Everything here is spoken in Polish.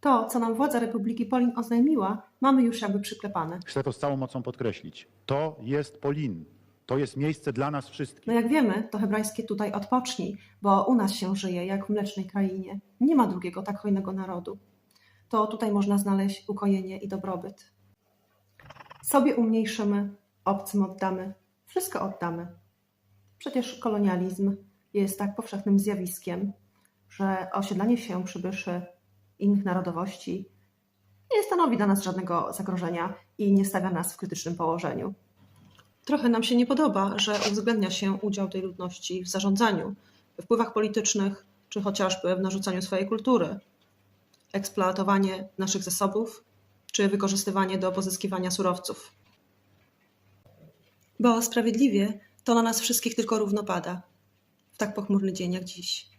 To, co nam władza Republiki Polin oznajmiła, mamy już jakby przyklepane. Chcę to z całą mocą podkreślić. To jest Polin. To jest miejsce dla nas wszystkich. No jak wiemy, to hebrajskie tutaj odpocznij, bo u nas się żyje jak w mlecznej krainie. Nie ma drugiego tak hojnego narodu. To tutaj można znaleźć ukojenie i dobrobyt. Sobie umniejszymy, obcym oddamy, wszystko oddamy. Przecież kolonializm jest tak powszechnym zjawiskiem, że osiedlanie się przybyszy innych narodowości nie stanowi dla nas żadnego zagrożenia i nie stawia nas w krytycznym położeniu. Trochę nam się nie podoba, że uwzględnia się udział tej ludności w zarządzaniu, wpływach politycznych, czy chociażby w narzucaniu swojej kultury, eksploatowanie naszych zasobów, czy wykorzystywanie do pozyskiwania surowców. Bo sprawiedliwie to na nas wszystkich tylko równo pada, w tak pochmurny dzień jak dziś.